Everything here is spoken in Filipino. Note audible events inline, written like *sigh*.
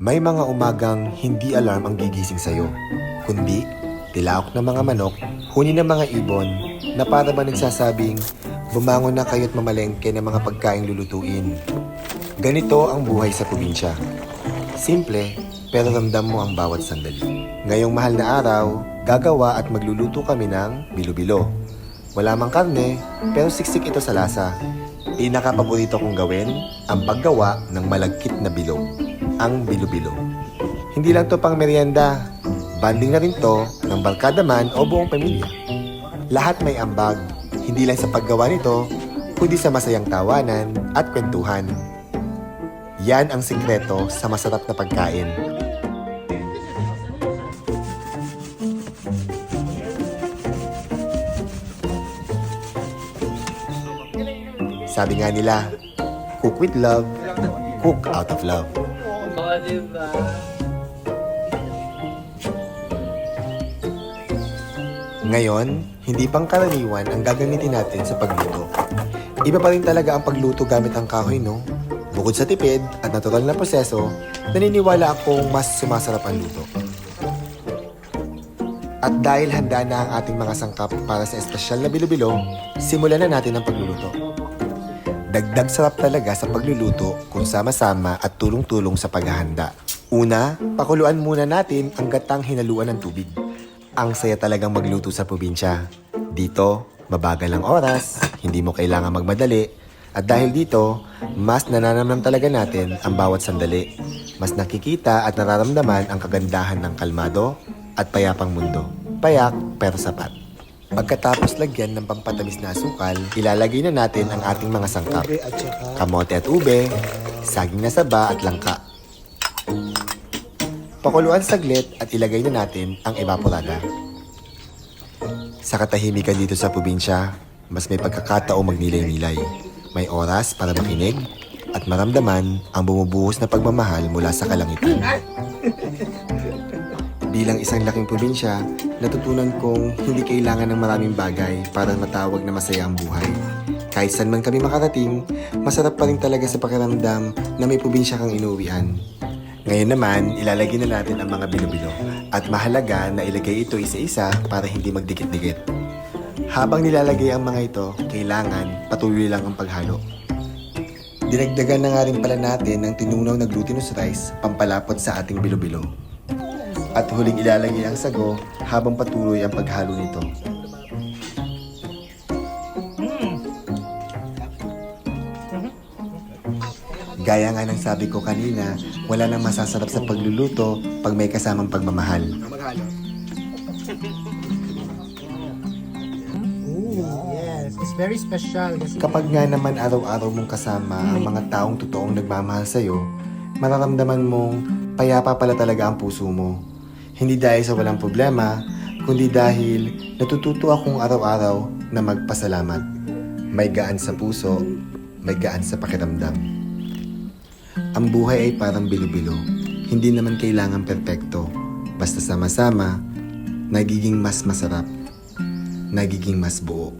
May mga umagang hindi alarm ang gigising sa'yo, kundi tilaok ng mga manok, huni ng mga ibon, na para ba nagsasabing, bumangon na kayo't mamalengke ng mga pagkaing lulutuin. Ganito ang buhay sa probinsya. Simple, pero ramdam mo ang bawat sandali. Ngayong mahal na araw, gagawa at magluluto kami ng bilo-bilo. Wala mang karne, pero siksik ito sa lasa. Pinaka-paborito kong gawin, ang paggawa ng malagkit na bilog, ang bilo-bilo. Hindi lang to pang merienda, banding na rin to ng barkada man o buong pamilya. Lahat may ambag, hindi lang sa paggawa nito, kundi sa masayang tawanan at kwentuhan. Yan ang sikreto sa masarap na pagkain. Sabi nga nila, cook with love, cook out of love. Oo, diba? Ngayon, hindi pang karaniwan ang gagamitin natin sa pagluto. Iba pa rin talaga ang pagluto gamit ang kahoy, no? Bukod sa tipid at natural na proseso, naniniwala akong mas sumasarap ang luto. At dahil handa na ang ating mga sangkap para sa espesyal na bilo-bilo, simulan na natin ang pagluluto. Dagdag sarap talaga sa pagluluto kung sama-sama at tulong-tulong sa paghahanda. Una, pakuluan muna natin ang gatang hinaluan ng tubig. Ang saya talagang magluto sa probinsya. Dito, mabagal ang oras, hindi mo kailangan magmadali, at dahil dito, mas nananamnam talaga natin ang bawat sandali. Mas nakikita at nararamdaman ang kagandahan ng kalmado at payapang mundo. Payak pero sapat. Pagkatapos lagyan ng pampatamis na asukal, ilalagay na natin ang ating mga sangkap. Kamote at ube, saging na saba at langka. Pakuluan saglit at ilagay na natin ang evaporada. Sa katahimikan dito sa probinsya, mas may pagkakataong magnilay-nilay. May oras para makinig at maramdaman ang bumubuhos na pagmamahal mula sa kalangitan. *laughs* Bilang isang laking probinsya, natutunan kong hindi kailangan ng maraming bagay para matawag na masaya ang buhay. Kahit saan man kami makarating, masarap pa rin talaga sa pakiramdam na may probinsya kang inuwian. Ngayon naman, ilalagay na natin ang mga bilo-bilo at mahalaga na ilagay ito isa-isa para hindi magdikit-dikit. Habang nilalagay ang mga ito, kailangan patuloy lang ang paghalo. Dinagdagan na nga rin pala natin ng tinunaw na glutinous rice pampalapot sa ating bilo-bilo. At huling ilalagay ang sago habang patuloy ang paghalo nito. Gaya nga ng sabi ko kanina, wala nang masasarap sa pagluluto pag may kasamang pagmamahal. yes. It's very special kasi Kapag nga naman araw-araw mong kasama ang mga taong totoong nagmamahal sa'yo, mararamdaman mong payapa pala talaga ang puso mo. Hindi dahil sa walang problema, kundi dahil natututo akong araw-araw na magpasalamat. May gaan sa puso, may gaan sa pakiramdam. Ang buhay ay parang bilo-bilo. Hindi naman kailangan perpekto. Basta sama-sama, nagiging mas masarap, nagiging mas buo.